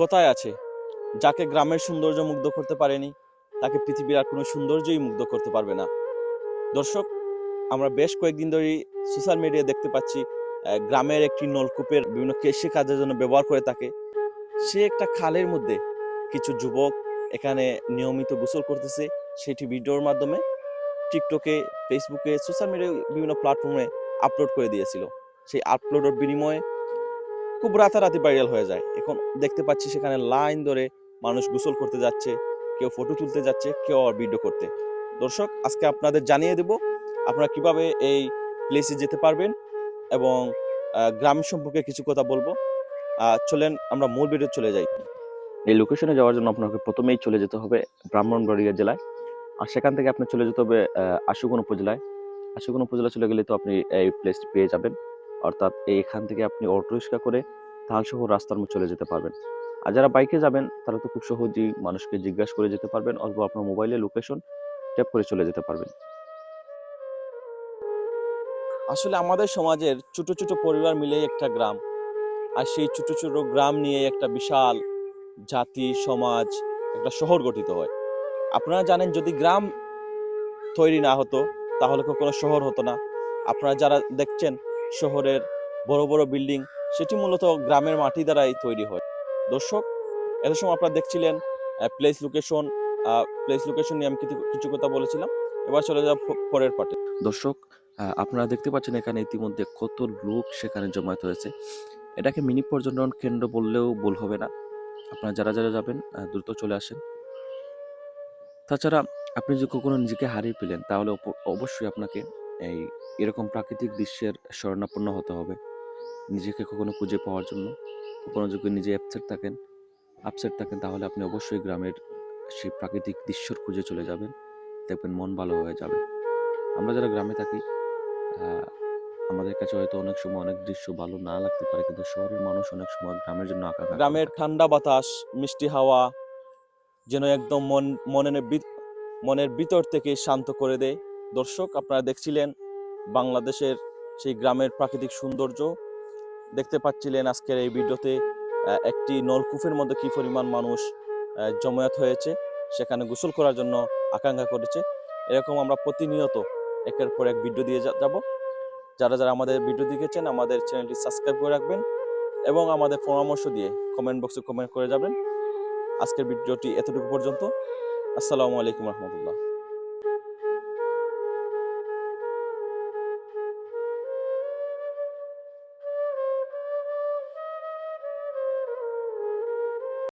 কথায় আছে? যাকে গ্রামের সৌন্দর্য মুগ্ধ করতে পারেনি, তাকে পৃথিবীর আর কোনো সৌন্দর্যই মুগ্ধ করতে পারবে না। দর্শক, আমরা বেশ কয়েকদিন ধরেই সোশ্যাল মিডিয়ায় দেখতে পাচ্ছি গ্রামের একটি নলকূপের বিভিন্ন কৃষি কাজের জন্য ব্যবহার করে থাকে। সে একটা খালের মধ্যে কিছু যুবক এখানে নিয়মিত গোসল করতেছে। সেটি ভিডিওর মাধ্যমে টিকটকে ফেসবুকে সোশ্যাল মিডিয়া বিভিন্ন প্ল্যাটফর্মে আপলোড করে দিয়েছিল। সেই আপলোডের বিনিময়ে খুব রাতারাতি ভাইরাল হয়ে যায়। এখন দেখতে পাচ্ছি সেখানে লাইন ধরে মানুষ গোসল করতে যাচ্ছে, কেউ ফটো তুলতে যাচ্ছে, কেউ আর ভিডিও করতে। দর্শক, আজকে আপনাদের জানিয়ে দেব আপনারা কীভাবে এই প্লেসে যেতে পারবেন এবং গ্রাম সম্পর্কে কিছু কথা বলব। চলেন আমরা মূল ভিডিও চলে যাই। এই লোকেশনে যাওয়ার জন্য আপনাকে প্রথমেই চলে যেতে হবে ব্রাহ্মণবাড়িয়া জেলায়। আর সেখান থেকে আপনি চলে যেতে হবে আশুগঞ্জ উপজেলায়। আশুগঞ্জ উপজেলা চলে গেলে তো আপনি এই প্লেসটি পেয়ে যাবেন। অর্থাৎ এইখান থেকে আপনি অটো রিক্সা করে তালশহর রাস্তার মধ্যে চলে যেতে পারবেন। আর যারা বাইকে যাবেন, তারা তো খুব সহজেই মানুষকে জিজ্ঞাসা করে যেতে পারবেন অথবা আপনার মোবাইলে লোকেশন ট্যাপ করে চলে যেতে পারবেন। আসলে আমাদের সমাজের ছোট ছোট পরিবার মিলে একটা গ্রাম, আর সেই ছোট ছোট গ্রাম নিয়ে একটা বিশাল জাতি, সমাজ, একটা শহর গঠিত হয়। আপনারা জানেন, যদি গ্রাম তৈরি না হতো, তাহলে কখনো শহর হতো না। আপনারা যারা দেখছেন শহরের বড় বড় বিল্ডিং, সেটি মূলত গ্রামের মাটি দ্বারাই তৈরি হয়। দর্শক, এত সময় আপনারা দেখছিলেন প্লেস লোকেশন প্লেস লোকেশন নিয়ে আমি কিছু কিছু কথা বলেছিলাম। এবার চলে যাব পরের পার্টে দর্শক আপনারা দেখতে পাচ্ছেন এখানে ইতিমধ্যে কত লোক সেখানে জমায়েত হয়েছে। এটাকে মিনি পর্যটন কেন্দ্র বললেও ভুল হবে না। আপনারা যারা যারা যাবেন দ্রুত চলে আসেন। তাছাড়া, আপনি যদি কখনো নিজেকে হারিয়ে পেলেন তাহলে অবশ্যই আপনাকে এই এরকম প্রাকৃতিক দৃশ্যের শরণাপন্ন হতে হবে। নিজেকে কখনো খুঁজে পাওয়ার জন্য। কখনো যদি নিজে অ্যাপসেট থাকেন আপসেট থাকেন তাহলে আপনি অবশ্যই গ্রামের সেই প্রাকৃতিক দৃশ্যর খুঁজে চলে যাবেন। দেখবেন মন ভালো হয়ে যাবে। আমরা যারা গ্রামে থাকি আমাদের কাছে হয়তো অনেক সময় অনেক দৃশ্য ভালো না লাগতে পারে কিন্তু শহরের মানুষ অনেক সময় গ্রামের জন্য আঁকা গ্রামের ঠান্ডা বাতাস মিষ্টি হাওয়া যেন একদম মন মনের মনের ভিতর থেকে শান্ত করে দেয়। দর্শক, আপনারা দেখছিলেন বাংলাদেশের সেই গ্রামের প্রাকৃতিক সৌন্দর্য। দেখতে পাচ্ছিলেন আজকের এই ভিডিওতে একটি নলকূপের মধ্যে কি পরিমাণ মানুষ জমায়েত হয়েছে, সেখানে গোসল করার জন্য আকাঙ্ক্ষা করেছে। এরকম আমরা প্রতিনিয়ত একের পর এক ভিডিও দিয়ে যাব। যারা যারা আমাদের ভিডিও দেখেছেন, আমাদের চ্যানেলটি সাবস্ক্রাইব করে রাখবেন এবং আমাদের পরামর্শ দিয়ে কমেন্ট বক্সে কমেন্ট করে যাবেন। আজকের ভিডিওটি এতটুকু পর্যন্ত। আসসালামু আলাইকুম রহমতুল্লাহ।